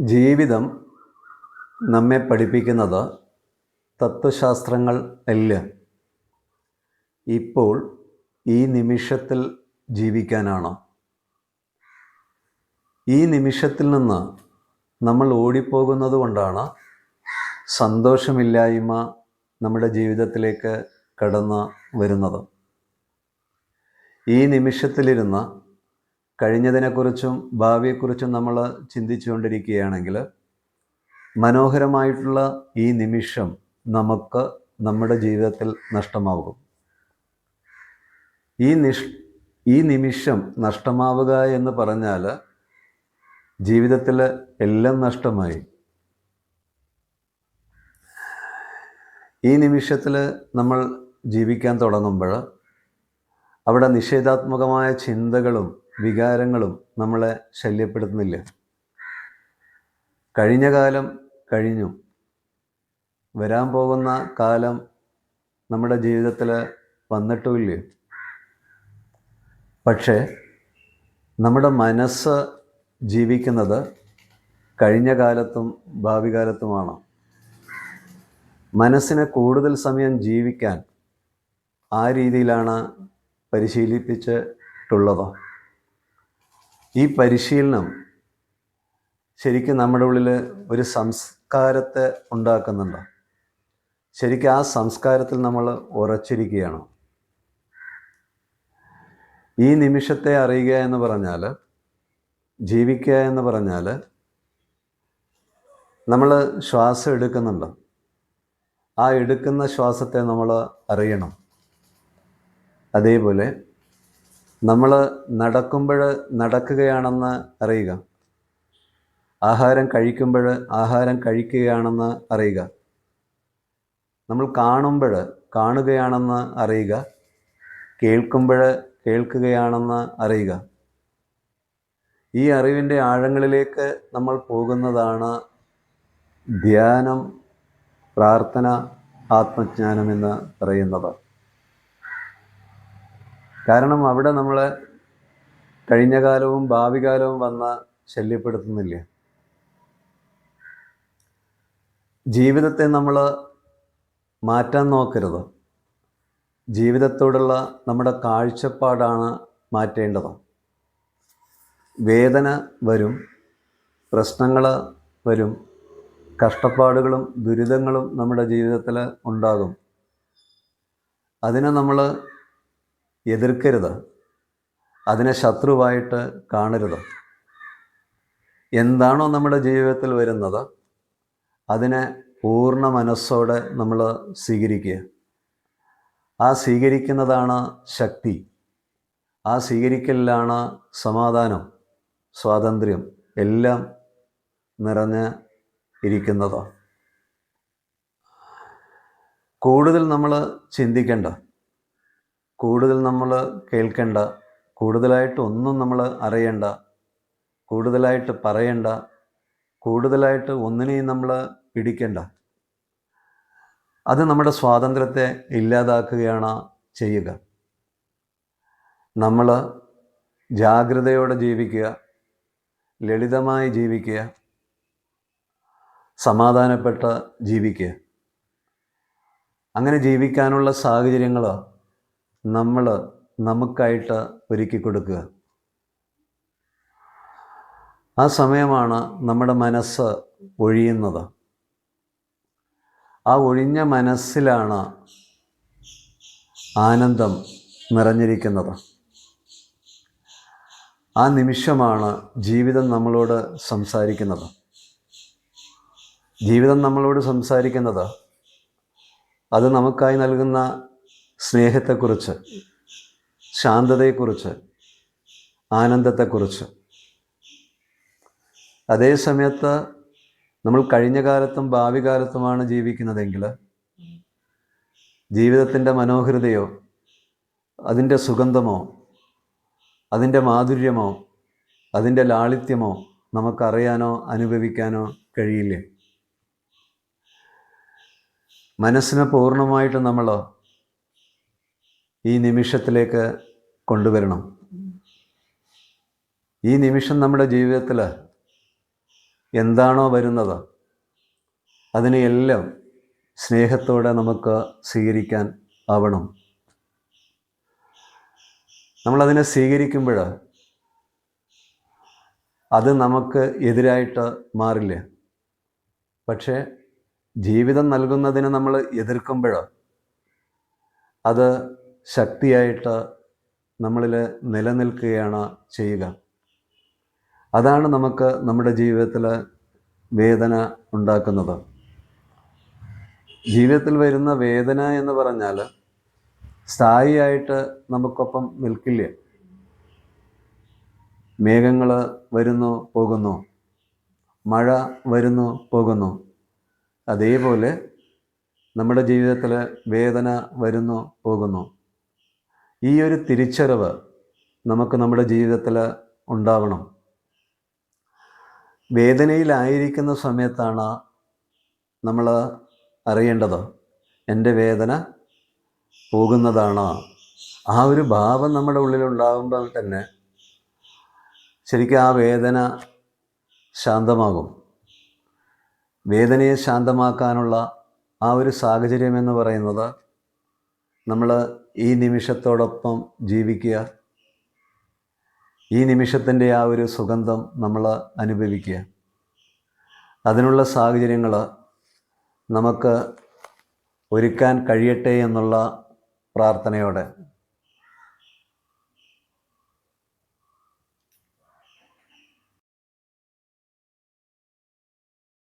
ജീവിതം നമ്മെ പഠിപ്പിക്കുന്നത് തത്വശാസ്ത്രങ്ങൾ അല്ല. ഇപ്പോൾ ഈ നിമിഷത്തിൽ ജീവിക്കാനാണ്. ഈ നിമിഷത്തിൽ നിന്ന് നമ്മൾ ഓടിപ്പോകുന്നത് കൊണ്ടാണ് സന്തോഷമില്ലായ്മ നമ്മുടെ ജീവിതത്തിലേക്ക് കടന്ന് വരുന്നത്. ഈ നിമിഷത്തിലിരുന്ന് കഴിഞ്ഞതിനെക്കുറിച്ചും ഭാവിയെക്കുറിച്ചും നമ്മൾ ചിന്തിച്ചുകൊണ്ടിരിക്കുകയാണെങ്കിൽ മനോഹരമായിട്ടുള്ള ഈ നിമിഷം നമുക്ക് നമ്മുടെ ജീവിതത്തിൽ നഷ്ടമാകും ഈ നിഷ് ഈ നിമിഷം നഷ്ടമാവുക എന്ന് പറഞ്ഞാൽ ജീവിതത്തിൽ എല്ലാം നഷ്ടമായി. ഈ നിമിഷത്തിൽ നമ്മൾ ജീവിക്കാൻ തുടങ്ങുമ്പോൾ അവിടെ നിഷേധാത്മകമായ ചിന്തകളും വികാരങ്ങളും നമ്മളെ ശല്യപ്പെടുത്തുന്നില്ല. കഴിഞ്ഞ കാലം കഴിഞ്ഞു. വരാൻ പോകുന്ന കാലം നമ്മുടെ ജീവിതത്തിൽ വന്നിട്ടുമില്ല. പക്ഷേ നമ്മുടെ മനസ്സ് ജീവിക്കുന്നത് കഴിഞ്ഞ കാലത്തും ഭാവി കാലത്തുമാണ്. മനസ്സിനെ കൂടുതൽ സമയം ജീവിക്കാൻ ആ രീതിയിലാണ് പരിശീലിപ്പിച്ചിട്ടുള്ളത്. ഈ പരിശീലനം ശരിക്കും നമ്മുടെ ഉള്ളിൽ ഒരു സംസ്കാരത്തെ ഉണ്ടാക്കുന്നുണ്ടോ? ശരിക്കും ആ സംസ്കാരത്തിൽ നമ്മൾ ഉറച്ചിരിക്കുകയാണോ? ഈ നിമിഷത്തെ അറിയുക എന്ന് പറഞ്ഞാൽ ജീവിക്കുക എന്ന് പറഞ്ഞാൽ നമ്മൾ ശ്വാസം എടുക്കുന്നുണ്ട്? ആ എടുക്കുന്ന ശ്വാസത്തെ നമ്മൾ അറിയണം. അതേപോലെ നമ്മൾ നടക്കുമ്പോൾ നടക്കുകയാണെന്ന് അറിയുക. ആഹാരം കഴിക്കുമ്പോൾ ആഹാരം കഴിക്കുകയാണെന്ന് അറിയുക. നമ്മൾ കാണുമ്പോൾ കാണുകയാണെന്ന് അറിയുക. കേൾക്കുമ്പോൾ കേൾക്കുകയാണെന്ന് അറിയുക. ഈ അറിവിന്റെ ആഴങ്ങളിലേക്ക് നമ്മൾ പോകുന്നതാണ് ധ്യാനം പ്രാർത്ഥന ആത്മജ്ഞാനം എന്ന് പറയുന്നത്. കാരണം അവിടെ നമ്മൾ കഴിഞ്ഞ കാലവും ഭാവി കാലവും വന്ന ശല്യപ്പെടുത്തുന്നില്ല? ജീവിതത്തെ നമ്മൾ മാറ്റാൻ നോക്കരുത്. ജീവിതത്തോടുള്ള നമ്മുടെ കാഴ്ചപ്പാടാണ് മാറ്റേണ്ടത്. വേദന വരും പ്രശ്നങ്ങൾ വരും കഷ്ടപ്പാടുകളും ദുരിതങ്ങളും നമ്മുടെ ജീവിതത്തിൽ ഉണ്ടാകും. അതിനെ നമ്മൾ എതിർക്കരുത്. അതിനെ ശത്രുവായിട്ട് കാണരുത്. എന്താണോ നമ്മുടെ ജീവിതത്തിൽ വരുന്നത് അതിനെ പൂർണ മനസ്സോടെ നമ്മൾ സ്വീകരിക്കുക. ആ സ്വീകരിക്കുന്നതാണ് ശക്തി. ആ സ്വീകരിക്കലിലാണ് സമാധാനം സ്വാതന്ത്ര്യം എല്ലാം നിറഞ്ഞ് ഇരിക്കുന്നത്. കൂടുതൽ നമ്മൾ ചിന്തിക്കേണ്ട കൂടുതൽ നമ്മൾ കേൾക്കേണ്ട കൂടുതലായിട്ട് ഒന്നും നമ്മൾ അറിയണ്ട കൂടുതലായിട്ട് പറയണ്ട കൂടുതലായിട്ട് ഒന്നിനെയും നമ്മൾ പിടിക്കേണ്ട. അത് നമ്മുടെ സ്വാതന്ത്ര്യത്തെ ഇല്ലാതാക്കുകയാണ് ചെയ്യുക. നമ്മൾ ജാഗ്രതയോടെ ജീവിക്കുക ലളിതമായി ജീവിക്കുക സമാധാനപ്പെട്ട് ജീവിക്കുക. അങ്ങനെ ജീവിക്കാനുള്ള സാഹചര്യങ്ങൾ നമ്മൾ നമുക്കായിട്ട് ഒരുക്കി കൊടുക്കുക. ആ സമയമാണ് നമ്മുടെ മനസ്സ് ഒഴിയുന്നത്. ആ ഒഴിഞ്ഞ മനസ്സിലാണ് ആനന്ദം നിറഞ്ഞിരിക്കുന്നത്. ആ നിമിഷമാണ് ജീവിതം നമ്മളോട് സംസാരിക്കുന്നത്. ജീവിതം നമ്മളോട് സംസാരിക്കുന്നത്. അത് നമുക്കായി നൽകുന്ന സ്നേഹത്തെക്കുറിച്ച് ശാന്തതയെക്കുറിച്ച് ആനന്ദത്തെക്കുറിച്ച്. അതേ സമയത്ത് നമ്മൾ കഴിഞ്ഞ കാലത്തും ഭാവി കാലത്തുമാണ് ജീവിക്കുന്നതെങ്കിൽ ജീവിതത്തിന്റെ മനോഹരതയോ അതിന്റെ സുഗന്ധമോ അതിന്റെ മാധുര്യമോ അതിന്റെ ലാളിത്യമോ നമുക്കറിയാനോ അനുഭവിക്കാനോ കഴിയില്ലേ? മനസ്സിനെ പൂർണമായിട്ട് നമ്മൾ ഈ നിമിഷത്തിലേക്ക് കൊണ്ടുവരണം. ഈ നിമിഷം നമ്മുടെ ജീവിതത്തിൽ എന്താണോ വരുന്നത് അതിനെയെല്ലാം സ്നേഹത്തോടെ നമുക്ക് സ്വീകരിക്കാൻ ആവണം. നമ്മളതിനെ സ്വീകരിക്കുമ്പോൾ അത് നമുക്ക് എതിരായിട്ട് മാറില്ല. പക്ഷേ ജീവിതം നൽകുന്നതിന് നമ്മൾ എതിർക്കുമ്പോൾ അത് ശക്തിയായിട്ട് നമ്മളിൽ നിലനിൽക്കുകയാണ് ചെയ്യുക. അതാണ് നമുക്ക് നമ്മുടെ ജീവിതത്തിൽ വേദന ഉണ്ടാക്കുന്നത്. ജീവിതത്തിൽ വരുന്ന വേദന എന്ന് പറഞ്ഞാൽ സ്ഥായിയായിട്ട് നമുക്കൊപ്പം നിൽക്കില്ല. മേഘങ്ങൾ വരുന്നു പോകുന്നു. മഴ വരുന്നു പോകുന്നു. അതേപോലെ നമ്മുടെ ജീവിതത്തിൽ വേദന വരുന്നു പോകുന്നു. ഈ ഒരു തിരിച്ചറിവ് നമുക്ക് നമ്മുടെ ജീവിതത്തിൽ ഉണ്ടാവണം. വേദനയിലായിരിക്കുന്ന സമയത്താണ് നമ്മൾ അറിയേണ്ടത് എന്റെ വേദന പോകുന്നതാണ്. ആ ഒരു ഭാവം നമ്മുടെ ഉള്ളിൽ ഉണ്ടാകുമ്പോൾ തന്നെ ശരിക്കും ആ വേദന ശാന്തമാകും. വേദനയെ ശാന്തമാക്കാനുള്ള ആ ഒരു സാഹചര്യം എന്ന് പറയുന്നത് നമ്മൾ ഈ നിമിഷത്തോടൊപ്പം ജീവിക്കുക. ഈ നിമിഷത്തിന്റെ ആ ഒരു സുഗന്ധം നമ്മൾ അനുഭവിക്കുക. അതിനുള്ള സാഹചര്യങ്ങൾ നമുക്ക് ഒരുക്കാൻ കഴിയട്ടെ എന്നുള്ള പ്രാർത്ഥനയോടെ